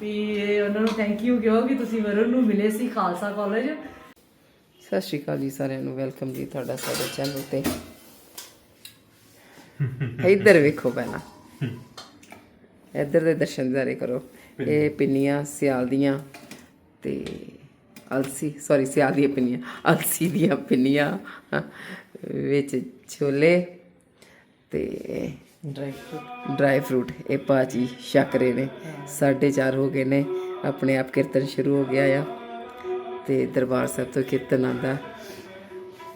ਵੀ ਇਹ ਉਹਨਾਂ ਨੂੰ ਥੈਂਕ ਯੂ ਕਿਹਾ ਕਿ ਤੁਸੀਂ ਵਰੁਣ ਨੂੰ ਮਿਲੇ ਸੀ ਖਾਲਸਾ ਕਾਲਜ ਸਤਿ ਸ਼੍ਰੀ ਅਕਾਲ ਜੀ ਸਾਰਿਆਂ ਨੂੰ ਵੈਲਕਮ ਜੀ ਤੁਹਾਡਾ ਸਾਡੇ ਚੈਨਲ ਤੇ। ਇੱਧਰ ਵੇਖੋ ਪਹਿਲਾਂ। ਇੱਧਰ ਦੇ ਦਰਸ਼ਨ ਜ਼ਾਰੇ ਕਰੋ। ਇਹ ਪਿੰਨੀਆਂ ਸਿਆਲ ਦੀਆਂ ਤੇ ਅਲਸੀ ਸੌਰੀ ਸਿਆਲ ਦੀਆਂ ਪਿੰਨੀਆਂ ਅਲਸੀ ਦੀਆਂ ਪਿੰਨੀਆਂ ਵਿੱਚ ਛੋਲੇ ਤੇ ਡਰਾਈ ਫਰੂਟ ਡਰਾਈ ਫਰੂਟ ਇਹ ਭਾਜੀ ਸ਼ੱਕਰੇ ਨੇ। 4:30 ਹੋ ਗਏ ਨੇ। ਆਪਣੇ ਆਪ ਕੀਰਤਨ ਸ਼ੁਰੂ ਹੋ ਗਿਆ ਆ। ਤੇ ਦਰਬਾਰ ਸਾਹਿਬ ਤੋਂ ਕੀਰਤਨ ਆਂਦਾ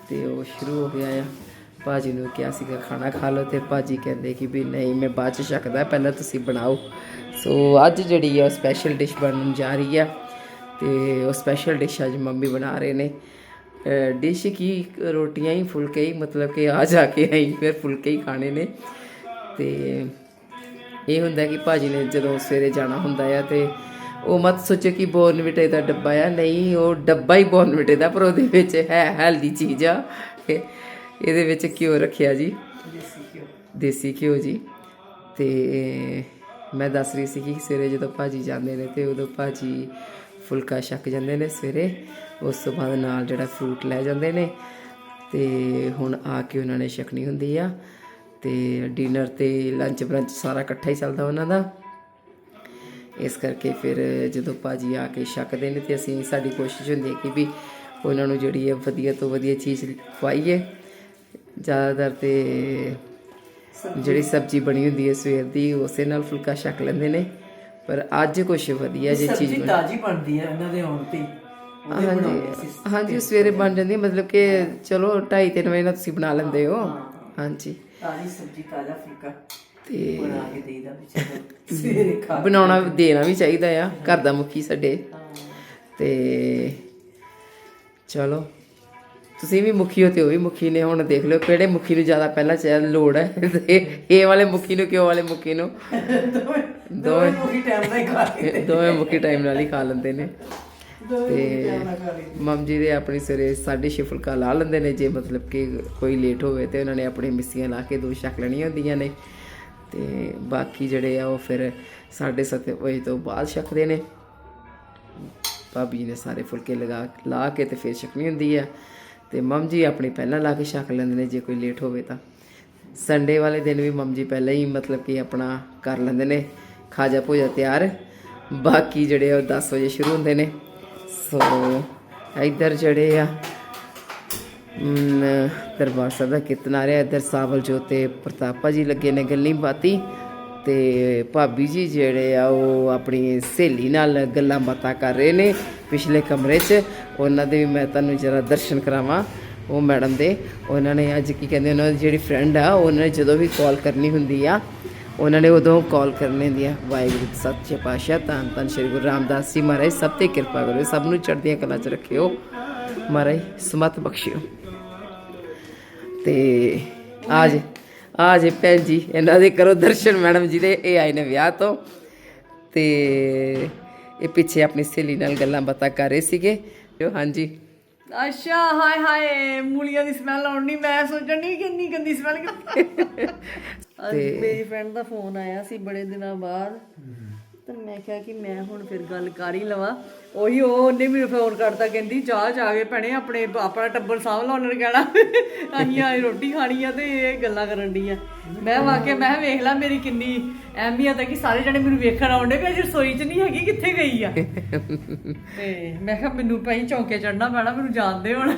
ਤੇ ਉਹ ਸ਼ੁਰੂ ਹੋ ਗਿਆ ਆ। ਭਾਜੀ ਨੂੰ ਕਿਹਾ ਸੀਗਾ ਖਾਣਾ ਖਾ ਲਓ। ਤੇ ਭਾਜੀ ਕਹਿੰਦੇ ਕਿ ਵੀ ਨਹੀਂ ਮੈਂ ਬਾਅਦ ਚ ਛਕਦਾ ਪਹਿਲਾਂ ਤੁਸੀਂ ਬਣਾਓ। ਸੋ ਅੱਜ ਜਿਹੜੀ ਆ ਸਪੈਸ਼ਲ ਡਿਸ਼ ਬਣਨ ਜਾ ਰਹੀ ਆ। ਤੇ ਉਹ ਸਪੈਸ਼ਲ ਡਿਸ਼ ਅੱਜ ਮੰਮੀ ਬਣਾ ਰਹੇ ਨੇ। ਡਿਸ਼ ਕੀ ਰੋਟੀਆਂ ਹੀ ਫੁਲਕੇ ਹੀ ਮਤਲਬ ਕਿ ਆ ਜਾ ਕੇ ਅਸੀਂ ਫਿਰ ਫੁਲਕੇ ਹੀ ਖਾਣੇ ਨੇ। ਤੇ ਇਹ ਹੁੰਦਾ ਕਿ ਭਾਜੀ ਨੇ ਜਦੋਂ ਸਵੇਰੇ ਜਾਣਾ ਹੁੰਦਾ ਆ ਤੇ ਉਹ ਮਤ ਸੋਚੋ ਕਿ ਬੋਰਨਵਿਟੇ ਦਾ ਡੱਬਾ ਆ। ਨਹੀਂ ਉਹ ਡੱਬਾ ਹੀ ਬੋਰਨਵਿਟੇ ਦਾ ਪਰ ਉਹਦੇ ਵਿੱਚ ਹੈ ਹੈਲਦੀ ਚੀਜ਼ ਆ। ਇਹ- ਇਹਦੇ ਵਿੱਚ ਘਿਓ ਰੱਖਿਆ ਜੀ। ਦੇਸੀ ਘਿਓ। ਦੇਸੀ ਘਿਓ ਜੀ। ਤੇ ਮੈਂ ਦੱਸ ਰਹੀ ਸੀ ਕਿ ਸਵੇਰੇ ਜਦੋਂ ਭਾਜੀ ਜਾਂਦੇ ਨੇ ਤੇ ਉਦੋਂ ਭਾਜੀ ਫੁਲਕਾ ਛਕ ਜਾਂਦੇ ਨੇ ਸਵੇਰੇ ਉਸ ਤੋਂ ਬਾਅਦ ਨਾਲ ਜਿਹੜਾ ਫਰੂਟ ਲੈ ਜਾਂਦੇ ਨੇ ਤੇ ਹੁਣ ਆ ਕੇ ਉਹਨਾਂ ਨੇ ਛਕਣੀ ਹੁੰਦੀ ਆ। ਤੇ ਡਿਨਰ ਤੇ ਲੰਚ ਬ੍ਰੰਚ ਸਾਰਾ ਇਕੱਠਾ ਹੀ ਚੱਲਦਾ ਉਹਨਾਂ ਦਾ। ਇਸ ਕਰਕੇ ਫਿਰ ਜਦੋਂ ਭਾਜੀ ਆ ਕੇ ਛਕਦੇ ਨੇ ਤੇ ਅਸੀਂ ਸਾਡੀ ਕੋਸ਼ਿਸ਼ ਹੁੰਦੀ ਹੈ ਕਿ ਵੀ ਉਹਨਾਂ ਨੂੰ ਜਿਹੜੀ ਹੈ ਵਧੀਆ ਤੋਂ ਵਧੀਆ ਚੀਜ਼ ਖਵਾਈਏ। ਜ਼ਿਆਦਾਤਰ ਤੇ ਜਿਹੜੀ ਸਬਜ਼ੀ ਬਣੀ ਹੁੰਦੀ ਹੈ ਸਵੇਰ ਦੀ ਉਸੇ ਨਾਲ ਫੁਲਕਾ ਛਕ ਲੈਂਦੇ ਨੇ। ਪਰ ਅੱਜ ਕੁਝ ਵਧੀਆ ਜੀ ਚੀਜ਼ ਸਬਜ਼ੀ ਤਾਜੀ ਬਣਦੀ ਹੈ ਇਹਨਾਂ ਦੇ ਆਉਣ ਤੇ। ਹਾਂਜੀ ਹਾਂਜੀ ਉਹ ਸਵੇਰੇ ਬਣ ਜਾਂਦੀ ਹੈ ਮਤਲਬ ਕਿ ਚਲੋ 2:30 3 ਵਜੇ ਨਾਲ ਤੁਸੀਂ ਬਣਾ ਲੈਂਦੇ ਹੋ। ਹਾਂਜੀ। ਤਾਜੀ ਸਬਜ਼ੀ ਤਾਜ਼ਾ ਫੁਲਕਾ ਤੇ ਬਣਾ ਕੇ ਦੇਈਦਾ ਵਿਚਾਰੇ। ਸਵੇਰੇ ਖਾ ਬਣਾਉਣਾ ਦੇਣਾ ਵੀ ਚਾਹੀਦਾ ਆ ਘਰ ਦਾ ਮੁਖੀ ਸਾਡੇ। ਤੇ ਚਲੋ ਤੁਸੀਂ ਵੀ ਮੁਖੀ ਹੋ ਤੇ ਉਹ ਵੀ ਮੁਖੀ ਨੇ ਹੁਣ ਦੇਖ ਲਿਓ ਕਿਹੜੇ ਮੁਖੀ ਨੂੰ ਜ਼ਿਆਦਾ ਪਹਿਲਾਂ ਚਾਹ ਲੋੜ ਹੈ। ਤੇ ਇਹ ਵਾਲੇ ਮੁਖੀ ਨੂੰ ਕਿਉਂ ਵਾਲੇ ਮੁਖੀ ਨੂੰ? ਦੋਵੇਂ ਉਹੀ ਟਾਈਮ ਨਾਲ ਹੀ ਖਾ ਕੇ ਦੋਵੇਂ ਮੁਖੀ ਟਾਈਮ ਨਾਲ ਹੀ ਖਾ ਲੈਂਦੇ ਨੇ। ਤੇ ਮਮ ਜੀ ਦੇ ਆਪਣੀ ਸਵੇਰੇ ਸਾਢੇ ਛੇ ਫੁਲਕਾ ਲਾ ਲੈਂਦੇ ਨੇ ਜੇ ਮਤਲਬ ਕਿ ਕੋਈ ਲੇਟ ਹੋਵੇ ਤੇ ਉਹਨਾਂ ਨੇ ਆਪਣੀ ਮਿੱਸੀਆਂ ਲਾ ਕੇ ਦੋ ਛਕ ਲੈਣੀਆਂ ਹੁੰਦੀਆਂ ਨੇ। ਤੇ ਬਾਕੀ ਜਿਹੜੇ ਆ ਉਹ ਫਿਰ ਸਾਢੇ ਸੱਤ ਵਜੇ ਤੋਂ ਬਾਅਦ ਛਕਦੇ ਨੇ। ਭਾਬੀ ਨੇ ਸਾਰੇ ਫੁਲਕੇ ਲਗਾ ਲਾ ਕੇ ਤੇ ਫਿਰ ਛਕਣੀ ਹੁੰਦੀ ਆ। ਤੇ ਮਮ ਜੀ ਆਪਣੀ ਪਹਿਲਾਂ ਲਾ ਕੇ ਛਕ ਲੈਂਦੇ ਨੇ ਜੇ ਕੋਈ ਲੇਟ ਹੋਵੇ ਤਾਂ। ਸੰਡੇ ਵਾਲੇ ਦਿਨ ਵੀ ਮਮ ਜੀ ਪਹਿਲਾਂ ਹੀ ਮਤਲਬ ਕਿ ਆਪਣਾ ਕਰ ਲੈਂਦੇ ਨੇ। ਖਾਜਾ ਭੋਜਾ ਤਿਆਰ। ਬਾਕੀ ਜਿਹੜੇ ਉਹ 10 ਵਜੇ ਸ਼ੁਰੂ ਹੁੰਦੇ ਨੇ। ਸੋ ਇੱਧਰ ਜਿਹੜੇ ਆ ਦਰਬਾਰ ਸਾਹਿਬ ਦਾ ਕੀਰਤਨ ਆ ਰਿਹਾ। ਇੱਧਰ ਸਾਵਲ ਜੋ ਤੇ ਪ੍ਰਤਾਪਾ ਜੀ ਲੱਗੇ ਨੇ ਗੱਲੀ ਬਾਤੀ ਤੇ ਭਾਬੀ ਜੀ ਜਿਹੜੇ ਆ, ਉਹ ਆਪਣੀ ਸਹੇਲੀ ਨਾਲ ਗੱਲਾਂ ਬਾਤਾਂ ਕਰ ਰਹੇ ਨੇ ਪਿਛਲੇ ਕਮਰੇ 'ਚ। ਉਹਨਾਂ ਦੇ ਵੀ ਮੈਂ ਤੁਹਾਨੂੰ ਜਰਾ ਦਰਸ਼ਨ ਕਰਾਵਾਂ, ਉਹ ਮੈਡਮ ਦੇ। ਉਹਨਾਂ ਨੇ ਅੱਜ ਕੀ ਕਹਿੰਦੇ, ਉਹਨਾਂ ਦੀ ਜਿਹੜੀ ਫਰੈਂਡ ਆ, ਉਹਨਾਂ ਨੇ ਜਦੋਂ ਵੀ ਕਾਲ ਕਰਨੀ ਹੁੰਦੀ ਆ ਉਹਨਾਂ ਨੇ ਉਦੋਂ ਕਾਲ ਕਰਨੇ ਦੀ ਵਾਹਿਗੁਰੂ ਸਤਿ ਸੱਚੇ ਪਾਤਸ਼ਾਹ ਤਾਂ ਤਾਂ ਸ਼੍ਰੀ ਗੁਰੂ ਰਾਮਦਾਸ ਜੀ ਮਹਾਰਾਜ, ਸਭ ਤੇ ਕਿਰਪਾ ਕਰੋ, ਸਭ ਨੂੰ ਚੜ੍ਹਦੀਆਂ ਕਲਾ 'ਚ ਰੱਖਿਓ। ਮਹਾਰਾਜ, ਸਮਤ ਬਖਸ਼ਿਓ। ਤੇ ਆਜ ਆਜ ਭੈਣ ਜੀ, ਇਹਨਾਂ ਦੇ ਕਰੋ ਦਰਸ਼ਨ, ਮੈਡਮ ਜੀ ਦੇ, ਇਹ ਆਏ ਨੇ ਵਿਆਹ ਤੋਂ। ਤੇ ਇਹ ਪਿੱਛੇ ਆਪਣੀ ਸਹੇਲੀ ਨਾਲ ਗੱਲਾਂ ਬਾਤਾਂ ਕਰ ਰਹੇ ਸੀਗੇ। ਜੋ ਹਾਂਜੀ। ਅੱਛਾ ਹਾਏ ਹਾਏ ਮੂਲੀਆਂ ਦੀ ਸਮੈਲ ਆਉਣੀ ਮੈਂ ਸੋਚਣ ਨਹੀਂ ਕਿੰਨੀ ਗੰਦੀ ਸਮੈਲ ਅੱਜ ਮੇਰੀ ਫਰੈਂਡ ਦਾ ਫੋਨ ਆਇਆ ਸੀ ਬੜੇ ਦਿਨਾਂ ਬਾਅਦ। ਤੇ ਮੈਂ ਕਿਹਾ ਕਿ ਮੈਂ ਹੁਣ ਫਿਰ ਗੱਲ ਕਰ ਹੀ ਲਵਾਂ। ਉਹੀ ਉਹ ਉਹਨੇ ਮੈਨੂੰ ਫੋਨ ਕਰਤਾ ਕਹਿੰਦੀ ਚਾਹ ਜਾ ਕੇ ਭੈਣੇ ਆਪਣੇ ਆਪਣਾ ਟੱਬਰ ਸਾਂਭ ਲਾ ਉਹਨਾਂ ਨੇ ਕਹਿਣਾ। ਅਸੀਂ ਆਏ ਰੋਟੀ ਖਾਣੀ ਆ ਤੇ ਇਹ ਗੱਲਾਂ ਕਰਨ ਦੀ ਆ। ਮੈਂ ਵਾਕਿਆ ਮੈਂ ਵੇਖ ਲੈ ਮੇਰੀ ਕਿੰਨੀ ਅਹਿਮੀਅਤ ਹੈ ਕਿ ਸਾਰੇ ਜਣੇ ਮੈਨੂੰ ਵੇਖਣ ਆਉਂਦੇ ਵੀ ਅੱਜ ਰਸੋਈ 'ਚ ਨਹੀਂ ਹੈਗੀ ਕਿੱਥੇ ਗਈ ਆ? ਤੇ ਮੈਂ ਕਿਹਾ ਮੈਨੂੰ ਭਾਈ ਚੌਂਕੇ ਚੜਨਾ ਪੈਣਾ ਮੈਨੂੰ ਜਾਣਦੇ ਹੁਣ।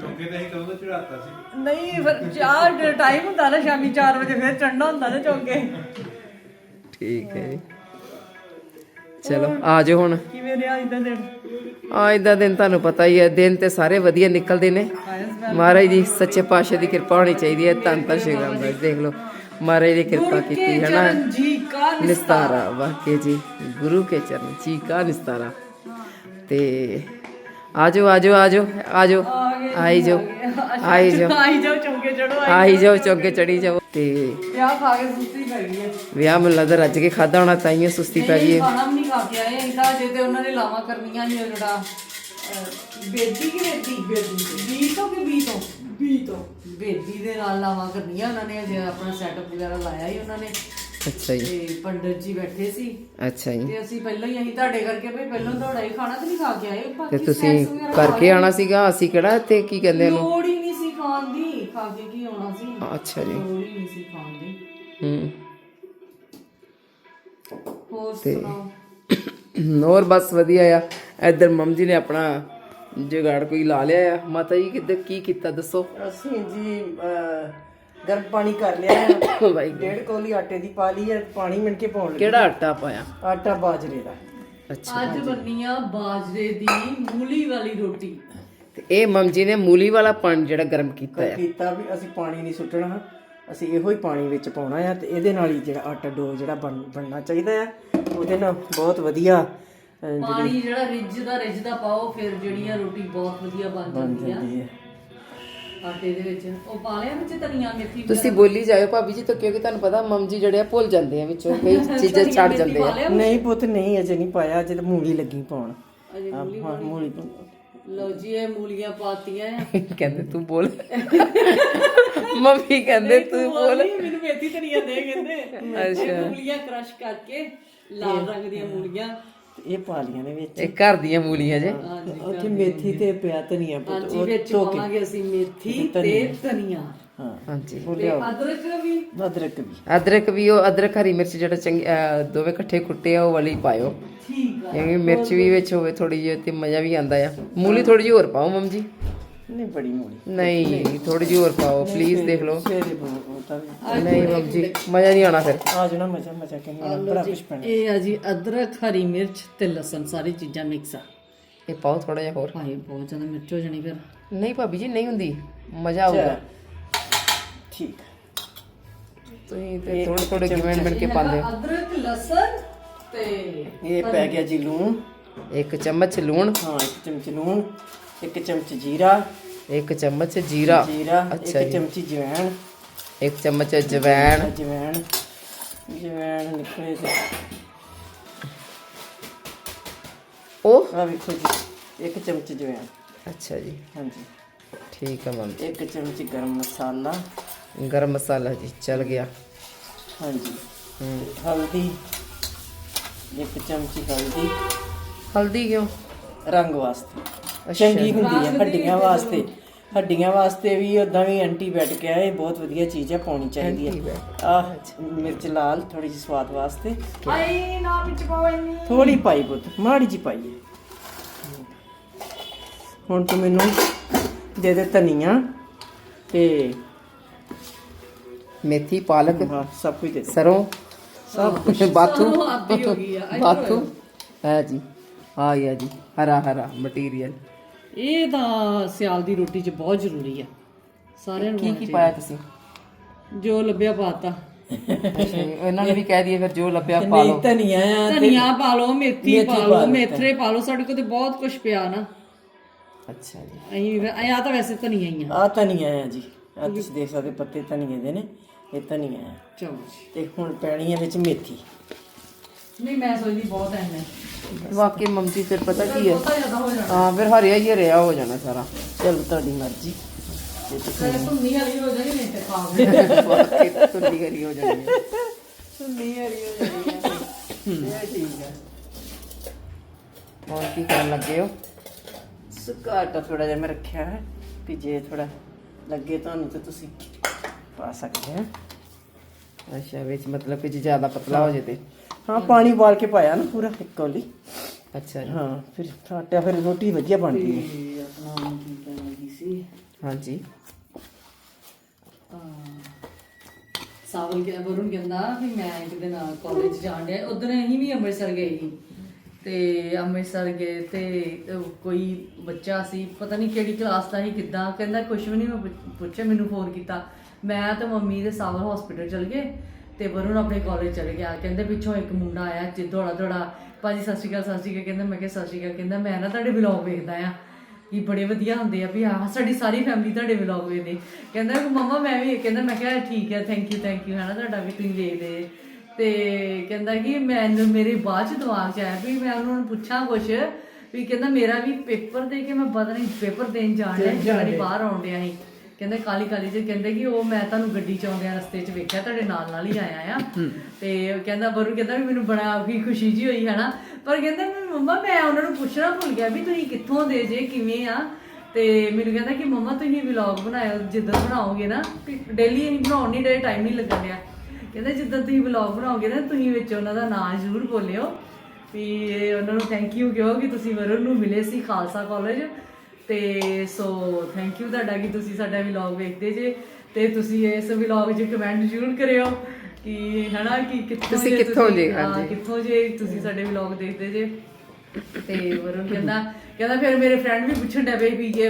ਚੌਂਕੇ ਤੇ ਹੀ ਕਦੋਂ ਚੜਾਤਾ ਸੀ? ਨਹੀਂ ਫਿਰ ਚਾਰ ਟਾਈਮ ਹੁੰਦਾ ਨਾ ਸ਼ਾਮੀ 4 ਵਜੇ ਫਿਰ ਚੜਨਾ ਹੁੰਦਾ ਨਾ ਚੌਂਕੇ। ਠੀਕ ਹੈ ਜੀ। ਚਲੋ ਆ ਜਾਓ ਹੁਣ। ਕਿਵੇਂ ਰਿਹਾ ਇਦਾਂ ਦਿਨ? ਆ ਇਦਾਂ ਦਿਨ ਤੁਹਾਨੂੰ ਪਤਾ ਹੀ ਹੈ ਦਿਨ ਤੇ ਸਾਰੇ ਵਧੀਆ ਨਿਕਲਦੇ ਨੇ। ਮਹਾਰਾਜ ਦੀ ਸੱਚੇ ਪਾਤਸ਼ਾਹ ਦੀ ਕਿਰਪਾ ਹੋਣੀ ਚਾਹੀਦੀ ਹੈ ਧੰਨ ਧੰਨ ਸ਼੍ਰੀ ਰਾਮ ਦਾਸ ਦੇਖ ਲਓ। ਮਹਾਰਾਜ ਦੀ ਕਿਰਪਾ ਕੀਤੀ ਹੈ ਨਾ। ਜੀ ਕਾ ਨਿਸਤਾਰਾ। ਵਾਕੇ ਜੀ ਗੁਰੂ ਕੇ ਚਰਨ ਜੀ ਕਾ ਨਿਸਤਾਰਾ। ਤੇ ਆਜੋ ਆਜੋ ਆਜੋ ਆਜੋ। ਆਈ ਜਾਓ। ਆਈ ਜਾਓ। ਆਈ ਜਾਓ ਚੌਂਕੇ ਚੜੋ ਆਈ ਜਾਓ। ਚੌਕੇ ਚੜੀ ਜਾਓ। ਤੇ ਵਿਆਹ ਖਾ ਕੇ ਸੁਸਤੀ ਪੈ ਗਈ ਹੈ। ਵਿਆਹ ਮੈਨੂੰ ਲੱਗਦਾ ਰੱਜ ਕੇ ਖਾਦਾ ਹੋਣਾ ਤਾਈਓ ਸੁਸਤੀ ਪੈ ਗਈ ਹੈ। ਖਾਣਾ ਵੀ ਨਹੀਂ ਖਾ ਕੇ ਆਏ। ਤਾਂ ਜੇ ਤੇ ਉਹਨਾਂ ਨੇ ਲਾਵਾਂ ਕਰਨੀਆਂ ਨਹੀਂ ਜਿਹੜਾ ਬੇਦੀ ਕਿ ਬੇਦੀ? ਬੇਦੀ। ਬੀ ਤੋਂ ਕਿ ਬੀ ਤੋਂ ਬੀ ਤੋਂ ਬੇਦੀ ਦੇ ਨਾਲ ਲਾਵਾਂ ਕਰਨੀਆਂ ਉਹਨਾਂ ਨੇ ਅਜੇ ਆਪਣਾ ਸੈਟਅਪ ਵਗੈਰਾ ਲਾਇਆ ਹੀ ਉਹਨਾਂ ਨੇ। ਅੱਛਾ ਜੀ। ਤੇ ਪੰਡਤ ਜੀ ਬੈਠੇ ਸੀ। ਅੱਛਾ ਜੀ। ਤੇ ਅਸੀਂ ਪਹਿਲਾਂ ਹੀ ਅਸੀਂ ਤੁਹਾਡੇ ਕਰਕੇ ਵੀ ਪਹਿਲਾਂ ਤੁਹਾਡਾ ਹੀ ਖਾਣਾ ਤੇ ਨਹੀਂ ਖਾ ਕੇ ਆਏ ਤੇ ਬਾਕੀ ਤੁਸੀਂ snacks ਵਗੈਰਾ ਖਾ ਕਰਕੇ ਆਣਾ ਸੀਗਾ? ਅਸੀਂ ਕਿਹੜਾ ਇੱਥੇ ਕੀ ਕਹਿੰਦੇ ਇਹਨੂੰ ਲੋੜ ਹੀ ਨਹੀਂ ਸੀ ਖਾਣ ਦੀ ਖਾ ਕੇ ਕੀ ਆਉਣਾ ਸੀ? ਅੱਛਾ ਜੀ। ਲੋੜ ਹੀ ਨਹੀਂ ਸੀ ਖਾਣ ਦੀ। ਹੂੰ। ਹੋਰ ਸੁਣਾਓ? ਹੋਰ ਬਸ ਵਧੀਆ ਆ। ਇੱਧਰ ਮੰਮ ਜੀ ਨੇ ਆਪਣਾ ਜੁਗਾੜ ਕੋਈ ਲਾ ਲਿਆ ਆ। ਮਾਤਾ ਜੀ ਕਿੱਦਾਂ ਕੀ ਕੀਤਾ ਦੱਸੋ? ਅਸੀਂ ਜੀ ਅਹ, ਗਰਮ ਪਾਣੀ ਕਰ ਲਿਆ ਹੈ। ਬਾਈ ਡੇਢ ਕੋਲੀ ਆਟੇ ਦੀ ਪਾ ਲਈ ਹੈ ਪਾਣੀ ਮਿਣ ਕੇ ਪਾਉਣ ਲੱਗੇ। ਕਿਹੜਾ ਆਟਾ ਪਾਇਆ? ਆਟਾ ਬਾਜਰੇ ਦਾ। ਅੱਛਾ। ਅੱਜ ਬੰਨੀ ਆ ਬਾਜਰੇ ਦੀ ਮੂਲੀ ਵਾਲੀ ਰੋਟੀ। ਤੇ ਇਹ ਮੰਮ ਜੀ ਨੇ ਮੂਲੀ ਵਾਲਾ ਪਾਣੀ ਜਿਹੜਾ ਗਰਮ ਕੀਤਾ ਆ ਕੀਤਾ ਵੀ ਅਸੀਂ ਪਾਣੀ ਨਹੀਂ ਸੁੱਟਣਾ ਅਸੀਂ ਇਹੋ ਹੀ ਪਾਣੀ ਵਿੱਚ ਪਾਉਣਾ ਆ ਤੇ ਇਹਦੇ ਨਾਲ ਹੀ ਜਿਹੜਾ ਆਟਾ ਡੋ ਜਿਹੜਾ ਬਣ- ਬਣਨਾ ਚਾਹੀਦਾ ਆ ਉਹਦੇ ਨਾਲ ਬਹੁਤ ਵਧੀਆ ਅਹ, ਪਾਣੀ ਜਿਹੜਾ ਰਿੱਝਦਾ ਰਿੱਝਦਾ ਪਾਓ ਫਿਰ ਜਿਹੜੀ ਆ ਰੋਟੀ ਬਹੁਤ ਵਧੀਆ ਬਣ ਜਾਂਦੀ ਆ। ਹੈ। ਆਟੇ ਦੇ ਵਿੱਚ। ਉਹ ਪਾ ਲਿਆ ਵਿੱਚ ਧਨੀਆ ਮੇਥੀ ਤੁਸੀਂ ਬੋਲੀ ਜਾਇਓ ਭਾਬੀ ਜੀ ਤਾਂ ਕਿਉਂਕਿ ਤੁਹਾਨੂੰ ਪਤਾ ਮੰਮ ਜੀ ਜਿਹੜੇ ਆ ਭੁੱਲ ਜਾਂਦੇ ਆ ਵਿੱਚੋਂ ਕਈ ਚੀਜ਼ਾਂ ਛੱਡ ਜਾਂਦੇ ਆ। ਨਹੀਂ ਪੁੱਤ ਨਹੀਂ ਅਜੇ ਨਹੀਂ ਪਾਇਆ ਅਜੇ ਤਾਂ ਮੂਲੀ ਲੱਗੀ ਪਾਉਣ। ਅਜੇ ਹਾਂ ਮੂਲੀ ਪਾਉਣ। ਲਓ ਜੀ ਇਹ ਮੂਲੀਆਂ ਪਾਤੀਆਂ ਆ। ਕਹਿੰਦੇ ਤੂੰ ਬੋਲ। ਮੰਮੀ ਕਹਿੰਦੇ ਤੂੰ ਬੋਲ ਮੈਨੂੰ ਮੇਥੀ ਧਨੀਆ ਦੇ ਕਹਿੰਦੇ। ਅੱਛਾ। ਮੂਲੀਆਂ ਕ੍ਰਸ਼ ਕਰਕੇ ਲਾਲ ਰੰਗ ਦੀਆਂ ਮੂਲੀਆਂ। ਇਹ ਪਾ ਲੀਆਂ ਨੇ ਵਿੱਚ। ਇਹ ਘਰ ਦੀਆਂ ਮੂਲੀਆਂ ਜੇ। ਉੱਥੇ ਮੇਥੀ ਤੇ ਪਿਆ ਧਨੀਆ ਪੁੱਤ ਹਾਂਜੀ ਵਿੱਚ ਪਾਵਾਂਗੇ ਅਸੀਂ ਮੇਥੀ ਤੇ ਧਨੀਆ। ਹਾਂ। ਹਾਂਜੀ। ਤੇ ਅਦਰਕ ਵੀ। ਅਦਰਕ ਵੀ। ਅਦਰਕ ਵੀ ਉਹ ਅਦਰਕ ਹਰੀ ਮਿਰਚ ਜਿਹੜਾ ਚੰਗੀ ਦੋਵੇਂ ਇਕੱਠੇ ਕੁੱਟੇ ਆ ਉਹ ਵਾਲੀ ਪਾਇਓ। ਠੀਕ ਆ। ਕਿਉਂਕਿ ਮਿਰਚ ਵੀ ਵਿੱਚ ਹੋਵੇ ਥੋੜੀ ਜਿਹੀ ਤੇ ਮਜ਼ਾ ਵੀ ਆਂਦਾ ਆ। ਮੂਲੀ ਥੋੜੀ ਜਿਹੀ ਹੋਰ ਪਾਓ ਮੰਮ ਜੀ। ਨਹੀਂ ਬੜੀ ਮੂਲੀ ਨਹੀਂ ਥੋੜੀ ਜਿਹੀ ਹੋਰ ਪਾਓ ਪਲੀਜ਼ ਦੇਖ ਲਓ ਸਵੇਰੇ ਤਾਂ ਨਹੀਂ ਮੰਮ ਜੀ ਮਜ਼ਾ ਨਹੀਂ ਆਣਾ ਫਿਰ। ਆ ਜਾਣਾ ਮਜ਼ਾ ਮਜ਼ਾ ਕਹਿੰਦਾ ਬੜਾ ਕੁਛ ਪੈਣਾ। ਇਹ ਆ ਜੀ ਅਦਰਕ ਹਰੀ ਮਿਰਚ ਤੇ ਲਸਣ ਸਾਰੀ ਚੀਜ਼ਾਂ ਮਿਕਸ ਆ। ਇਹ ਪਾਓ ਥੋੜਾ ਜਿਹਾ ਹੋਰ। ਹਾਏ ਬਹੁਤ ਜ਼ਿਆਦਾ ਮਿਰਚ ਹੋ ਜਾਣੀ ਫਿਰ। ਨਹੀਂ ਭਾਬੀ ਜੀ ਨਹੀਂ ਹੁੰਦੀ। ਮਜ਼ਾ ਆਊਗਾ। ਠੀਕ। ਤੁਸੀਂ ਤੇ ਥੋੜੇ ਥੋੜੇ ਗਿਵਨ ਮਿਣ ਕੇ ਪਾਉਂਦੇ ਹੋ। ਅਦਰਕ ਲਸਣ ਤੇ ਇਹ ਪੈ ਗਿਆ ਜੀ ਲੂਣ। ਇੱਕ ਚਮਚ ਲੂਣ। ਹਾਂ ਇੱਕ ਚਮਚ ਲੂਣ। ਇੱਕ ਚਮਚ ਜੀਰਾ। ਇੱਕ ਚਮਚ ਜੀਰਾ। ਜੀਰਾ ਅੱਛਾ ਇੱਕ ਜੀ। ਚਮਚੀ ਜਵੈਣ। ਇੱਕ ਚਮਚ ਜਵੈਣ। ਜਵੈਣ। ਜਵੈਣ ਨਿਕਲੇ ਤੇ ਉਹ ਆ ਵੇਖੋ ਜੀ ਇੱਕ ਚਮਚ ਜਵੈਣ। ਅੱਛਾ ਜੀ। ਹਾਂਜੀ। ਠੀਕ ਹੈ ਮੰਮ। ਇੱਕ ਚਮਚ ਗਰਮ ਮਸਾਲਾ। ਗਰਮ ਮਸਾਲਾ ਜੀ ਚਲ ਗਿਆ। ਹਾਂਜੀ। ਹੂੰ। ਹਲਦੀ। ਇੱਕ ਚਮਚੀ ਹਲਦੀ। ਹਲਦੀ ਕਿਉਂ? ਰੰਗ ਵਾਸਤੇ। ਚੰਗੀ ਹੁੰਦੀ ਹੈ ਹੱਡੀਆਂ ਵਾਸਤੇ। ਹੱਡੀਆਂ ਵਾਸਤੇ ਵੀ ਉਦਾਂ ਵੀ ਐਂਟੀਬਾਇਓਟਿਕ ਹੈ ਇਹ ਬਹੁਤ ਵਧੀਆ ਚੀਜ਼ ਹੈ ਪਾਉਣੀ ਚਾਹੀਦੀ ਹੈ ਆ ਮਿਰਚ ਲਾਲ ਥੋੜੀ ਜਿਹੀ ਸਵਾਦ ਵਾਸਤੇ। ਨਾ ਵਿੱਚ ਇੰਨੀ। ਥੋੜੀ ਪਾਈ ਪੁੱਤ ਮਾੜੀ ਜੀ ਪਾਈ ਹੈ। ਹੁਣ ਤੂੰ ਮੈਨੂੰ ਦੇ ਦੇ ਧਨੀਆ ਤੇ ਮੇਥੀ ਪਾਲਕ ਹਾਂ, ਸਭ ਕੁਝ ਦੇ ਦੇ। ਸਰੋਂ ਸਭ ਕੁਝ ਬਾਥੂ। ਉਹ ਆਦੀ ਹੋ ਗਈ ਆ ਬਾਥੂ। ਹੈ ਜੀ। ਆ ਗਿਆ ਜੀ ਹਰਾ ਹਰਾ ਮਟੀਰੀਅਲ। ਇਹ ਤਾਂ ਸਿਆਲ ਦੀ ਰੋਟੀ 'ਚ ਬਹੁਤ ਜ਼ਰੂਰੀ ਆ। ਸਾਰਿਆਂ ਨੂੰ ਕੀ ਕੀ ਪਾਇਆ ਤੁਸੀਂ? ਜੋ ਲੱਭਿਆ ਪਾਤਾ। ਇਹਨਾਂ ਨੇ ਵੀ ਕਹਿ ਦਈਏ ਫਿਰ ਜੋ ਲੱਭਿਆ ਪਾ ਲਓ। ਨਹੀਂ ਧਨੀਆ ਆ ਧਨੀਆ ਪਾ ਲਓ ਮੇਥੀ ਪਾ ਲਓ। ਮੇਥਰੇ ਪਾ ਲਓ ਸਾਡੇ ਕੋਲ ਤੇ ਬਹੁਤ ਕੁਝ ਪਿਆ ਨਾ। ਅੱਛਾ ਜੀ। ਅਸੀਂ ਆ ਤਾਂ ਵੈਸੇ ਧਨੀਆ ਹੀ ਆ। ਆ ਧਨੀਆ ਆ ਜੀ। ਆ ਤੁਸੀਂ ਦੇਖ ਸਕਦੇ ਪੱਤੇ ਧਨੀਏ ਦੇ ਨੇ ਇਹ ਧਨੀਆ ਆ। ਚਲੋ ਜੀ। ਤੇ ਹੁਣ ਪੈਣੀ ਹੈ ਵਿੱਚ ਮੇਥੀ। ਨਹੀਂ ਮੈਂ ਸੋਚਦੀ ਬਹੁਤ ਐ ਨੇ ਵਾਕਈ ਮੰਮੀ ਫਿਰ ਪਤਾ ਕੀ ਹੈ? ਜ਼ਿਆਦਾ ਹੋ ਜਾਣਾ। ਹਾਂ ਫਿਰ ਹਰਿਆ ਹੀ ਹਰਿਆ ਹੋ ਜਾਣਾ ਸਾਰਾ। ਚਲੋ ਤੁਹਾਡੀ ਮਰਜ਼ੀ। ਤੇ ਧੁੰਨੀ ਵਾਲੀ ਹੋ ਜਾਣੀ ਨਹੀਂ ਤੇ ਖਾ ਗਏ ਵਾਕਈ ਤੁੰਦੀ ਹਰੀ ਹੋ ਜਾਣੀ ਹੈ। ਸੁਣੀ ਹਰੀ ਹੋ ਜਾਣੀ ਹੈ। ਇਹ ਠੀਕ ਹੈ। ਹੋਰ ਕੀ ਕਰਨ ਲੱਗੇ ਹੋ? ਸੁੱਕਾ ਆਟਾ ਥੋੜਾ ਜਿਹਾ ਮੈਂ ਰੱਖਿਆ ਹੈ ਕਿ ਜੇ ਥੋੜਾ ਲੱਗੇ ਤੁਹਾਨੂੰ ਤੇ ਤੁਸੀਂ ਪਾ ਸਕਦੇ ਆ ਅੱਛਾ ਵਿੱਚ ਮਤਲਬ ਕਿ ਜੇ ਜ਼ਿਆਦਾ ਪਤਲਾ ਹੋ ਜੇ ਤੇ। ਹਾਂ ਪਾਣੀ ਉਬਾਲ ਕੇ ਪਾਇਆ ਨਾ ਪੂਰਾ ਇੱਕ ਕੌਲੀ। ਅੱਛਾ ਜੀ। ਹਾਂ ਫਿਰ ਆਟਾ ਫਿਰ ਰੋਟੀ ਵਧੀਆ ਬਣਦੀ ਹੈ। ਆਪਣਾ ਕੀ ਕਹਿਣ ਲੱਗੀ ਸੀ? ਹਾਂਜੀ। ਸਾਵਲ ਕੇ ਵਰੁਣ ਕਹਿੰਦਾ ਵੀ ਮੈਂ ਇੱਕ ਦਿਨ ਕਾਲਜ ਜਾਣ ਡਿਆ। ਉਦੋਂ ਅਸੀਂ ਵੀ ਅੰਮ੍ਰਿਤਸਰ ਗਏ ਸੀ। ਤੇ ਅੰਮ੍ਰਿਤਸਰ ਗਏ ਤੇ ਕੋਈ ਬੱਚਾ ਸੀ ਪਤਾ ਨਹੀਂ ਕਿਹੜੀ ਕਲਾਸ ਦਾ ਸੀ ਕਿੱਦਾਂ ਕਹਿੰਦਾ ਕੁਝ ਵੀ ਨਹੀਂ ਮੈਂ ਪੁੱਛ- ਪੁੱਛਿਆ ਮੈਨੂੰ ਫੋਨ ਕੀਤਾ। ਮੈਂ ਤੇ ਮੰਮੀ ਦੇ ਸਾਵਲ ਹਸਪੀਟਲ ਚਲ ਗਏ। ਤੇ ਵਰੁਣ ਆਪਣੇ ਕਾਲਜ ਚਲੇ ਗਿਆ। ਕਹਿੰਦੇ ਪਿੱਛੋਂ ਇੱਕ ਮੁੰਡਾ ਆਇਆ ਜਿ ਦੌੜਾ ਭਾਜੀ ਸਤਿ ਸ਼੍ਰੀ ਅਕਾਲ ਸਤਿ ਸ਼੍ਰੀ ਅਕਾਲ। ਕਹਿੰਦਾ ਮੈਂ ਕਿਹਾ ਸਤਿ ਸ਼੍ਰੀ ਅਕਾਲ। ਕਹਿੰਦਾ ਮੈਂ ਨਾ ਤੁਹਾਡੇ ਵਲੌਗ ਵੇਖਦਾ ਆ। ਵੀ ਬੜੇ ਵਧੀਆ ਹੁੰਦੇ ਆ। ਵੀ ਆ ਸਾਡੀ ਸਾਰੀ ਫੈਮਿਲੀ ਤੁਹਾਡੇ ਵਲੌਗ ਵੇਖਦੇ। ਕਹਿੰਦਾ ਕਿ ਮਮਾ ਮੈਂ ਵੀ ਕਹਿੰਦਾ ਮੈਂ ਕਿਹਾ ਠੀਕ ਹੈ ਥੈਂਕ ਯੂ ਥੈਂਕ ਯੂ ਹੈ ਨਾ ਤੁਹਾਡਾ ਵੀ ਤੁਸੀਂ ਵੇਖਦੇ। ਤੇ ਕਹਿੰਦਾ ਕਿ ਮੈਨੂੰ ਮੇਰੇ ਬਾਅਦ ਚ ਦਿਮਾਗ ਚ ਆਇਆ ਵੀ ਮੈਂ ਉਹਨਾਂ ਨੂੰ ਪੁੱਛਾਂ ਕੁਛ। ਵੀ ਕਹਿੰਦਾ ਮੇਰਾ ਵੀ ਪੇਪਰ ਦੇ ਕੇ ਮੈਂ ਪਤਾ ਨਹੀਂ ਪੇਪਰ ਦੇਣ ਜਾਣ ਡਿਆ ਵਾਰੀ ਬਾਹਰ ਆਉਣ ਡਿਆ ਸੀ। ਕਹਿੰਦੇ ਕਾਲੀ ਕਾਲੀ ਜੇ ਕਹਿੰਦੇ ਕਿ ਉਹ ਮੈਂ ਤੁਹਾਨੂੰ ਗੱਡੀ ਚ ਆਉਂਦਿਆਂ ਰਸਤੇ ਚ ਵੇਖਿਆ ਤੁਹਾਡੇ ਨਾਲ ਨਾਲ ਹੀ ਆਇਆ ਆ। ਤੇ ਉਹ ਕਹਿੰਦਾ ਬਰੂ ਕਹਿੰਦਾ ਵੀ ਮੈਨੂੰ ਬੜਾ ਵੀ ਖੁਸ਼ੀ ਜੀ ਹੋਈ ਹਨਾ। ਪਰ ਕਹਿੰਦਾ ਵੀ ਮੰਮਾ ਮੈਂ ਉਹਨਾਂ ਨੂੰ ਪੁੱਛਣਾ ਭੁੱਲ ਗਿਆ ਵੀ ਤੁਸੀਂ ਕਿੱਥੋਂ ਦੇ ਜੇ ਕਿਵੇਂ ਆ? ਤੇ ਮੈਨੂੰ ਕਹਿੰਦਾ ਕਿ ਮੰਮਾ ਤੁਸੀਂ ਵਲੌਗ ਬਣਾਇਓ ਜਿੱਦਾਂ ਬਣਾਓਗੇ ਨਾ ਡੇਲੀ ਅਸੀਂ ਬਣਾਉਣ ਨਹੀਂ ਡੇ ਟਾਈਮ ਨਹੀਂ ਲੱਗਣ ਡਿਆ। ਕਹਿੰਦਾ ਜਿੱਦਾਂ ਤੁਸੀਂ ਵਲੌਗ ਬਣਾਓਗੇ ਨਾ ਤੁਸੀਂ ਵਿੱਚ ਉਹਨਾਂ ਦਾ ਨਾਮ ਜ਼ਰੂਰ ਬੋਲਿਓ। ਵੀ ਉਹਨਾਂ ਨੂੰ ਥੈਂਕ ਯੂ ਕਿਹਾ ਕਿ ਤੁਸੀਂ ਵਰੁਣ ਨੂੰ ਮਿਲੇ ਸੀ ਖਾਲਸਾ ਕਾਲਜ ਤੇ ਸੋ ਥੈਂਕ ਯੂ ਤੁਹਾਡਾ ਕਿ ਤੁਸੀਂ ਸਾਡਾ ਵਲੌਗ ਵੇਖਦੇ ਜੇ ਤੇ ਤੁਸੀਂ ਇਸ ਵਲੌਗ 'ਚ ਕਮੈਂਟ ਜ਼ਰੂਰ ਕਰਿਓ ਕਿ ਹਨਾ ਕਿ ਕਿੱਥੋਂ ਤੁਸੀਂ ਕਿੱਥੋਂ ਜੇ, ਹਾਂਜੀ। ਕਿੱਥੋਂ ਜੇ ਤੁਸੀਂ ਸਾਡੇ ਵਲੌਗ ਦੇਖਦੇ ਜੇ। ਤੇ ਵਰੁਣ ਕਹਿੰਦਾ ਕਹਿੰਦਾ ਫਿਰ ਮੇਰੇ ਫਰੈਂਡ ਵੀ ਪੁੱਛਣ ਡਿਆ ਪਏ ਵੀ ਕਿ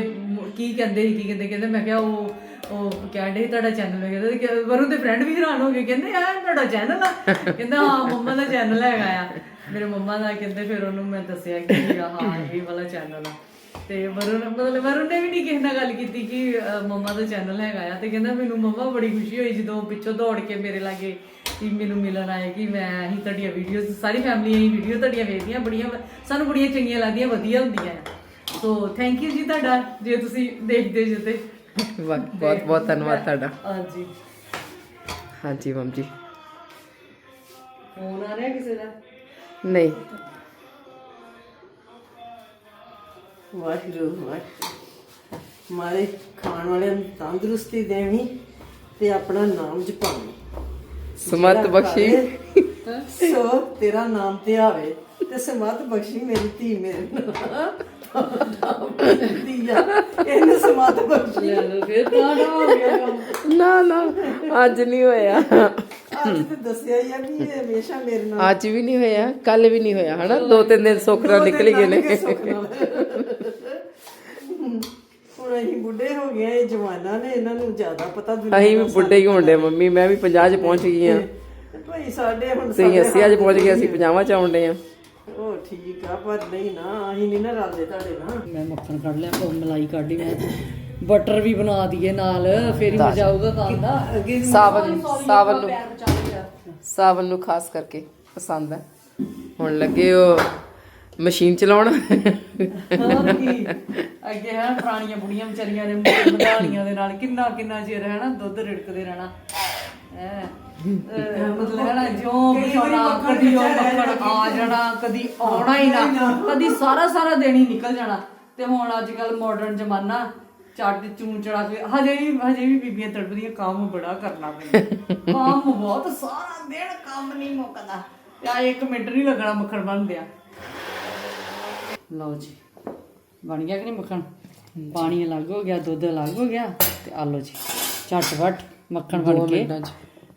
ਕਹਿੰਦੇ ਸੀ ਕੀ ਕਹਿੰਦੇ ਕਹਿੰਦੇ ਮੈਂ ਕਿਹਾ ਉਹ ਉਹ ਕਹਿੰਦੇ ਤੁਹਾਡਾ ਚੈਨਲ ਹੈ ਕਹਿੰਦੇ ਵਰੁਣ ਦੇ ਫਰੈਂਡ ਵੀ ਹੈਰਾਨ ਹੋ ਗਏ ਕਹਿੰਦੇ ਆ ਤੁਹਾਡਾ ਚੈਨਲ ਆ। ਕਹਿੰਦਾ ਹਾਂ ਮੰਮਾ ਦਾ ਚੈਨਲ ਹੈਗਾ ਆ। ਮੇਰੇ ਮੰਮਾ ਦਾ ਕਹਿੰਦੇ ਫਿਰ ਉਹਨੂੰ ਮੈਂ ਦੱਸਿਆ ਕਿ ਹਾਂ ਇਹ ਵਾਲਾ ਚੈਨਲ ਆ। ਤੇ ਵਰੁਣ ਮਤਲਬ ਵਰੁਣ ਨੇ ਵੀ ਨਹੀਂ ਕਿਸੇ ਨਾਲ ਗੱਲ ਕੀਤੀ ਕਿ ਮੰਮਾ ਦਾ ਚੈਨਲ ਹੈਗਾ ਆ। ਤੇ ਕਹਿੰਦਾ ਮੈਨੂੰ ਮੰਮਾ ਬੜੀ ਖੁਸ਼ੀ ਹੋਈ ਜਦੋਂ ਪਿੱਛੋਂ ਦੌੜ ਕੇ ਮੇਰੇ ਲਾਗੇ ਕਿ ਮੈਨੂੰ ਮਿਲਣ ਆਏ ਕਿ ਮੈਂ ਹੀ ਤੁਹਾਡੀਆਂ ਵੀਡੀਓਜ਼ ਸਾਰੀ ਫੈਮਿਲੀ ਹੀ ਵੀਡੀਓ ਤੁਹਾਡੀਆਂ ਵੇਖਦੀਆਂ ਬੜੀਆਂ ਸਾਨੂੰ ਬੜੀਆਂ ਚੰਗੀਆਂ ਲੱਗਦੀਆਂ ਵਧੀਆ ਹੁੰਦੀਆਂ ਸੋ ਥੈਂਕ ਯੂ ਜੀ ਤੁਹਾਡਾ ਜੇ ਤੁਸੀਂ ਦੇਖਦੇ ਜੇ ਤੇ ਬਹੁਤ ਬਹੁਤ ਧੰਨਵਾਦ ਤੁਹਾਡਾ। ਹਾਂਜੀ। ਹਾਂਜੀ ਮਮ ਜੀ। ਫੋਨ ਆ ਰਿਹਾ ਕਿਸੇ ਦਾ? ਨਹੀਂ। ਵਾਹਿਗੁਰੂ ਵਾਹਿਗੁਰੂ। ਮਾਰੇ ਖਾਣ ਵਾਲਿਆਂ ਨੂੰ ਤੰਦਰੁਸਤੀ ਦੇਵੀਂ ਤੇ ਆਪਣਾ ਨਾਮ ਜਪਾਵੀਂ ਸਮਤ ਬਖਸ਼ੀ। ਸੋ ਤੇਰਾ ਨਾਮ ਤੇ ਆਵੇ ਤੇ ਸਮਤ ਬਖਸ਼ੀ ਮੇਰੀ ਧੀ ਮੇਰੇ ਨਾਲ। ਧੀਆ ਇਹਨੂੰ ਸਮਤ ਬਖਸ਼ੀ। ਲੈ ਲਓ ਫਿਰ ਤਾਂ ਨਾ ਹੋ ਗਿਆ ਕੰਮ। ਨਾ ਨਾ ਅੱਜ ਨਹੀਂ ਹੋਇਆ। ਅੱਜ ਤੇ ਦੱਸਿਆ ਹੀ ਆ ਵੀ ਇਹ ਹਮੇਸ਼ਾ ਮੇਰੇ ਨਾਲ। ਅੱਜ ਵੀ ਨਹੀਂ ਹੋਇਆ ਕੱਲ ਵੀ ਨਹੀਂ ਹੋਇਆ ਹਨਾ? ਦੋ ਤਿੰਨ ਦਿਨ ਸੁੱਖ ਨਾਲ ਨਿਕਲ ਗਏ ਨੇ। ਹੁਣ ਅਸੀਂ ਬੁੱਢੇ ਹੋ ਗਏ ਆ, ਇਹ ਜਵਾਨਾਂ ਨੇ ਇਹਨਾਂ ਨੂੰ ਜ਼ਿਆਦਾ ਪਤਾ ਦੁਨੀਆ ਅਸੀਂ ਵੀ ਬੁੱਢੇ ਹੀ ਹੁੰਦੇ ਮੰਮੀ ਮੈਂ ਵੀ 50 ਚ ਪਹੁੰਚ ਗਈ ਆ ਤੇ ਭਾਈ ਸਾਡੇ ਹੁਣ ਤੁਸੀਂ 80 ਅੱਜ ਪਹੁੰਚ ਗਏ ਅਸੀਂ 50 ਚ ਆਉਂਦੇ ਆ ਉਹ ਠੀਕ ਆ ਪਰ ਨਹੀਂ ਨਾ ਅਸੀਂ ਨਹੀਂ ਨਾ ਰਲਦੇ ਤੁਹਾਡੇ ਨਾਲ। ਮੈਂ ਮੱਖਣ ਕੱਢ ਲਿਆ ਉਹ ਮਲਾਈ ਕੱਢੀ ਮੈਂ। ਬਟਰ ਵੀ ਬਣਾ ਦਈਏ ਨਾਲ ਫੇਰ ਹੀ ਮਜ਼ਾ ਆਊਗਾ ਖਾਣ ਦਾ। ਸਾਵਨ ਸਾਵਨ ਨੂੰ ਸਾਵਨ ਨੂੰ ਖਾਸ ਕਰਕੇ ਪਸੰਦ ਹੈ ਹੁਣ ਲੱਗੇ ਉਹ ਮਸ਼ੀਨ ਚਲਾਉਣ। ਕੀ? ਅੱਗੇ ਹੈ ਪੁਰਾਣੀਆਂ ਬੁੜੀਆਂ ਵਿਚਾਰੀਆਂ ਨੇ ਮਧਾਣੀਆਂ ਦੇ ਨਾਲ ਕਿੰਨਾ ਕਿੰਨਾ ਚਿਰ ਹੈ ਨਾ ਦੁੱਧ ਰਿੜਕਦੇ ਰਹਿਣਾ। ਹੈ? ਮਤਲਬ ਹੈ ਨਾ ਜੋ ਬਚਾਉਣਾ ਕਦੀ ਉਹ ਮੱਖਣ ਆ ਜਾਣਾ ਕਦੀ ਆਉਣਾ ਹੀ ਨਾ ਕਦੀ ਸਾਰਾ ਸਾਰਾ ਦਿਨ ਹੀ ਨਿਕਲ ਜਾਣਾ। ਤੇ ਹੁਣ ਅੱਜ ਕੱਲ ਮਾਡਰਨ ਜ਼ਮਾਨਾ ਚੱਟ ਚੂੰ ਚੜਾ ਕੇ ਹਜੇ ਵੀ ਹਜੇ ਵੀ ਬੀਬੀਆਂ ਤੜਪਦੀਆਂ ਕੰਮ ਬੜਾ ਕਰਨਾ ਪੈਂਦਾ। ਕੰਮ ਬਹੁਤ ਸਾਰਾ ਦਿਨ ਕੰਮ ਨਹੀਂ ਮੁੱਕਦਾ। ਆ ਇੱਕ ਮਿੰਟ ਨਹੀਂ ਲੱਗਣਾ ਮੱਖਣ ਬਣਦਿਆ। ਲਓ ਜੀ। ਬਣ ਗਿਆ ਕਿ ਨਹੀਂ ਮੱਖਣ? ਪਾਣੀ ਅਲੱਗ ਹੋ ਗਿਆ ਦੁੱਧ ਅਲੱਗ ਹੋ ਗਿਆ ਤੇ ਆ ਲਓ ਜੀ ਝਟਵਟ ਮੱਖਣ ਬਣ ਕੇ। ਮਿੰਟਾਂ ਚ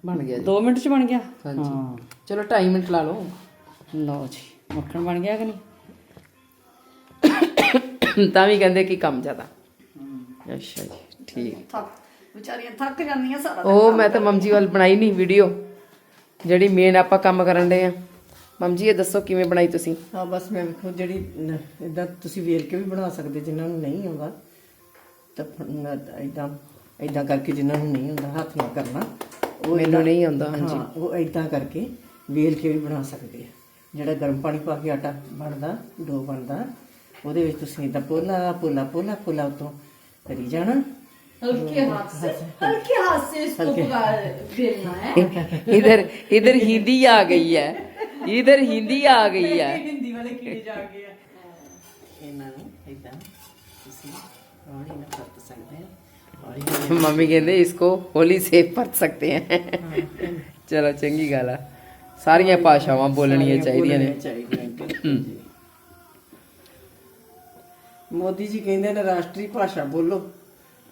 ਬਣ ਗਿਆ ਜੀ। 2 ਮਿੰਟ ਚ ਬਣ ਗਿਆ? ਹਾਂਜੀ। ਹਾਂ। ਚਲੋ 2.5 ਮਿੰਟ ਲਾ ਲਓ। ਲਓ ਜੀ ਮੱਖਣ ਬਣ ਗਿਆ ਕਿ ਨਹੀਂ? ਤਾਂ ਵੀ ਕਹਿੰਦੇ ਕਿ ਕੰਮ ਜ਼ਿਆਦਾ। ਅੱਛਾ ਜੀ ਠੀਕ। ਵਿਚਾਰੀਆਂ ਥੱਕ ਜਾਂਦੀਆਂ ਸਾਰਾ ਉਹ ਮੈਂ ਤਾਂ ਮਮਜੀ ਵੱਲ ਬਣਾਈ ਨਹੀਂ ਵੀਡੀਓ। ਜਿਹੜੀ ਮੇਨ ਆਪਾਂ ਕੰਮ ਕਰਨ ਦੇ ਆ। ਮਮਜੀ ਇਹ ਦੱਸੋ ਕਿਵੇਂ ਬਣਾਈ ਤੁਸੀਂ ਹਾਂ ਬਸ ਮੈਂ ਵੇਖੋ ਜਿਹੜੀ ਇਦਾਂ ਤੁਸੀਂ ਵੇਲ ਕੇ ਵੀ ਬਣਾ ਸਕਦੇ ਜਿਨ੍ਹਾਂ ਨੂੰ ਨਹੀਂ ਆਉਂਦਾ ਤਾਂ ਇਦਾਂ ਇਦਾਂ ਕਰਕੇ ਜਿਨ੍ਹਾਂ ਨੂੰ ਨਹੀਂ ਆਉਂਦਾ ਹੱਥ ਨਾਲ ਕਰਨਾ ਉਹ ਮੈਨੂੰ ਏਦਾਂ- ਨਹੀਂ ਆਉਂਦਾ, ਹਾਂਜੀ। ਹਾਂ ਉਹ ਇਦਾਂ ਕਰਕੇ ਵੇਲ ਕੇ ਵੀ ਬਣਾ ਸਕਦੇ ਆ ਜਿਹੜਾ ਗਰਮ ਪਾਣੀ ਪਾ ਕੇ ਆਟਾ ਬਣਦਾ ਡੋ ਬਣਦਾ ਉਹਦੇ ਵਿੱਚ ਤੁਸੀਂ ਇਦਾਂ ਪੋਲਾ ਪੋਲਾ ਪੋਲਾ ਪੋਲਾ ਉਤੋਂ ਕਰੀ ਜਾਣਾ ਹਲਕੇ ਹੱਥ ਸੇ ਹਲਕੇ ਹੱਥ से इसको पका बेलना है इधर इधर हिंदी आ गई है ਇਧਰ ਹਿੰਦੀ ਆ ਗਈ ਆ। ਹਿੰਦੀ ਵਾਲੇ ਕੀੜੇ ਜਾ ਗਏ ਆ। ਇਹਨਾਂ ਨੂੰ ਇਦਾਂ ਤੁਸੀਂ ਹੌਲੀ ਨਾਲ ਵਰਤ ਸਕਦੇ ਹੋ ਮੰਮੀ ਕਹਿੰਦੇ ਇਸਕੋ ਹੋਲੀ ਸੇ ਵਰਤ ਸਕਤੇ ਹੈ ਚਲੋ ਚੰਗੀ ਗੱਲ ਆ। ਸਾਰੀਆਂ ਭਾਸ਼ਾਵਾਂ ਬੋਲਣੀਆਂ ਚਾਹੀਦੀਆਂ ਨੇ। ਮੋਦੀ ਜੀ ਕਹਿੰਦੇ ਨੇ ਰਾਸ਼ਟਰੀ ਭਾਸ਼ਾ ਬੋਲੋ।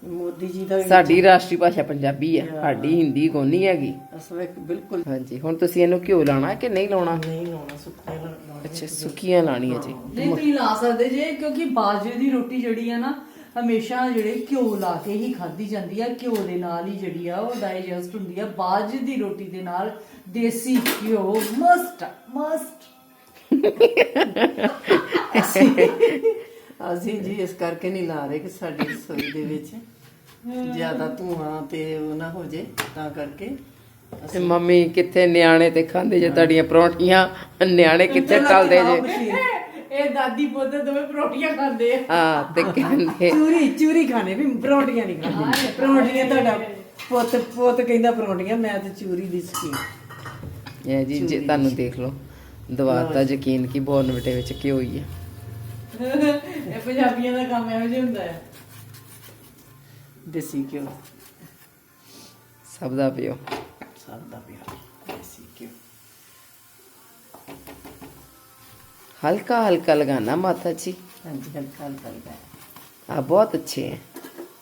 ਮੋਦੀ ਜੀ ਦਾ ਸਾਡੀ ਰਾਸ਼ਟਰੀ ਭਾਸ਼ਾ ਪੰਜਾਬੀ ਹੈ। ਸਾਡੀ ਹਿੰਦੀ ਕੋਈ ਨਹੀਂ ਹੈਗੀ। ਅਸਲ ਵਿੱਚ ਬਿਲਕੁਲ। ਹਾਂਜੀ ਹੁਣ ਤੁਸੀਂ ਇਹਨੂੰ ਘਿਓ ਲਾਣਾ ਕਿ ਨਹੀਂ ਲਾਉਣਾ? ਨਹੀਂ ਲਾਉਣਾ ਸੁੱਕੇ ਲਾਉਣਾ ਅੱਛਾ ਸੁੱਕੀਆਂ ਲਾਣੀਆਂ ਜੀ। ਨਹੀਂ ਤੁਸੀਂ ਲਾ ਸਕਦੇ ਜੇ ਕਿਉਂਕਿ ਬਾਜਰੇ ਦੀ ਰੋਟੀ ਜਿਹੜੀ ਆ ਨਾ ਹਮੇਸ਼ਾ ਜਿਹੜੇ ਘਿਓ ਲਾ ਕੇ ਹੀ ਖਾਧੀ ਜਾਂਦੀ ਆ ਘਿਓ ਦੇ ਨਾਲ ਹੀ ਜਿਹੜੀ ਆ ਉਹ ਡਾਈਜੈਸਟ ਹੁੰਦੀ ਆ। ਬਾਜਰੇ ਦੀ ਰੋਟੀ ਦੇ ਨਾਲ ਦੇਸੀ ਘਿਓ ਮਸਟ ਮਸਟ। ਅਸੀਂ ਜੀ ਇਸ ਕਰਕੇ ਨਹੀਂ ਲਾ ਰਹੇ ਕਿ ਸਾਡੀ ਰਸੋਈ ਦੇ ਵਿੱਚ ਜ਼ਿਆਦਾ ਧੂਆਂ ਤੇ ਉਹ ਨਾ ਹੋ ਜੇ ਤਾਂ ਕਰਕੇ ਤੇ ਮੰਮੀ ਕਿੱਥੇ ਨਿਆਣੇ ਤੇ ਖਾਂਦੇ ਜੇ ਤੁਹਾਡੀਆਂ ਪਰੌਂਠੀਆਂ? ਨਿਆਣੇ ਕਿੱਥੇ ਟਲਦੇ ਜੇ? ਇਹ ਦਾਦੀ ਪੁੱਤ ਦੋਵੇਂ ਪਰੋਟੀਆਂ ਖਾਂਦੇ ਆ। ਹਾਂ ਤੇ ਕਹਿੰਦੇ ਚੂਰੀ ਚੂਰੀ ਖਾਣੇ ਵੀ ਪਰੌਂਠੀਆਂ ਨਹੀਂ ਖਾਣੇ ਪਰੌਂਠੀਆਂ ਤੁਹਾਡਾ ਪੁੱਤ ਪੁੱਤ ਕਹਿੰਦਾ ਪਰੌਂਠੀਆਂ ਮੈਂ ਤੇ ਚੂਰੀ ਦੀ ਸਕੀਨ ਇਹ ਜੀ ਜੇ ਤੁਹਾਨੂੰ ਦੇਖ ਲਓ ਦਵਾਤਾ ਯਕੀਨ ਕੀ ਬੋਰਨਵਿਟੇ ਵਿੱਚ ਘਿਓ ਹੀ ਹੈ। ਪੰਜਾਬੀਆਂ ਦਾ ਕੰਮ ਇਹੋ ਦੇਸੀ ਘਿਓ। ਸਭ ਦਾ ਪਿਓ। ਸਭ ਦਾ ਪਿਓ। ਦੇਸੀ ਘਿਓ। ਹਲਕਾ ਹਲਕਾ ਲਗਾਣਾ ਮਾਤਾ ਜੀ ਹਾਂਜੀ ਹਲਕਾ ਹਲਕਾ ਲਗਾਇਆ। ਆ ਬਹੁਤ ਅੱਛੇ ਹੈ।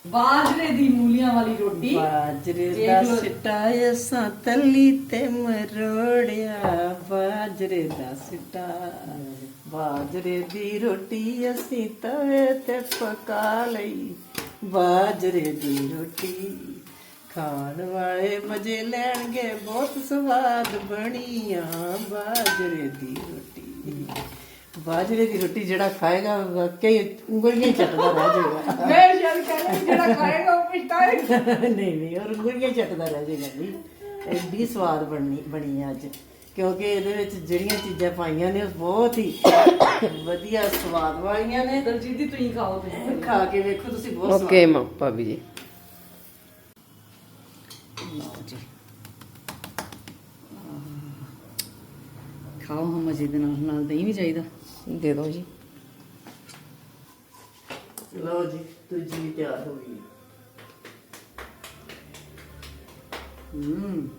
ਬਾਜਰੇ ਦੀ ਮੂਲੀਆਂ ਵਾਲੀ ਰੋਟੀ। ਬਾਜਰੇ ਦਾ ਸਿੱਟਾ ਅਸਾਂ ਤਲੀ ਤੇ ਮਰੋੜਿਆ। ਬਾਜਰੇ ਦਾ ਸਿੱਟਾ ਬਾਜਰੇ ਦੀ ਰੋਟੀ ਅਸੀਂ ਤਵੇ ਤੇ ਪਕਾ ਲਈ। ਬਾਜਰੇ ਦੀ ਰੋਟੀ ਖਾਣ ਵਾਲੇ ਮਜ਼ੇ ਲੈਣਗੇ ਬਹੁਤ ਸਵਾਦ ਬਣੀਆਂ ਬਾਜਰੇ ਦੀ ਰੋਟੀ। ਬਾਜਰੇ ਦੀ ਰੋਟੀ ਜਿਹੜਾ ਖਾਏਗਾ ਵਾਕਈ ਉਂਗਲੀਆਂ ਚੱਟਦਾ ਰਹਿ ਜਾਏਗਾ। ਮੈਂ ਸ਼ਾਇਦ ਕਹਿੰਦਾ ਜਿਹੜਾ ਖਾਏਗਾ ਉਹ ਪਛਤਾਏਗਾ ਨਹੀਂ ਨਹੀਂ ਔਰ ਗੁੜੀਆਂ ਚੱਟਦਾ ਰਹਿ ਜਾਏਗਾ ਜੀ। ਐਡੀ ਸਵਾਦ ਬਣਨੀ ਬਣੀ ਹੈ ਅੱਜ। ਕਿਉਂਕਿ ਇਹਦੇ ਵਿੱਚ ਜਿਹੜੀਆਂ ਚੀਜ਼ਾਂ ਪਾਈਆਂ ਨੇ ਬਹੁਤ ਹੀ ਵਧੀਆ ਸਵਾਦ ਵਾਲੀਆਂ ਨੇ। ਦਲਜੀਤ ਦੀ ਤੁਸੀਂ ਖਾਓ ਤੁਸੀਂ ਖਾ ਕੇ ਵੇਖੋ ਤੁਸੀਂ ਬਹੁਤ ਓਕੇ ਮਾਂ ਭਾਬੀ ਜੀ। ਖਾਓ ਹਾਂ ਮਜ਼ੇ ਦੇ ਨਾਲ ਨਾਲ ਦਹੀਂ ਵੀ ਚਾਹੀਦਾ। ਦੇ ਦਿਓ ਜੀ। ਲਓ ਜੀ ਦੂਜੀ ਤਿਆਰ ਹੋ ਗਈ। ਹੂੰ।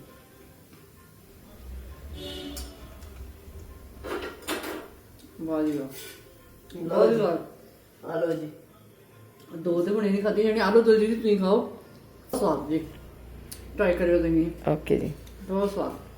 ਵਾਹ ਜੀ ਆਲੋ ਜੀ। ਦੋ ਤੇ ਬਣੇ ਨਹੀਂ ਖਾਧੀ ਜਾਣੀ ਆਲੂ ਦੋ ਜੀ ਤੁਸੀਂ ਖਾਓ। ਸਵਾਦ ਜੀ। ਟਰਾਈ ਕਰਿਓ ਤੁਸੀਂ। ਓਕੇ ਜੀ। ਬਹੁਤ ਸਵਾਦ।